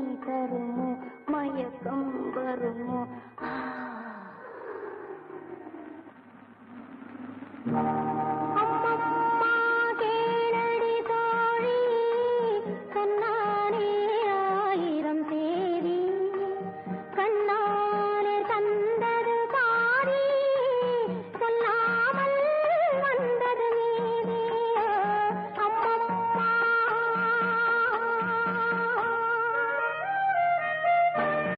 தருமோ? மயக்கம் வருமோ? ஆ.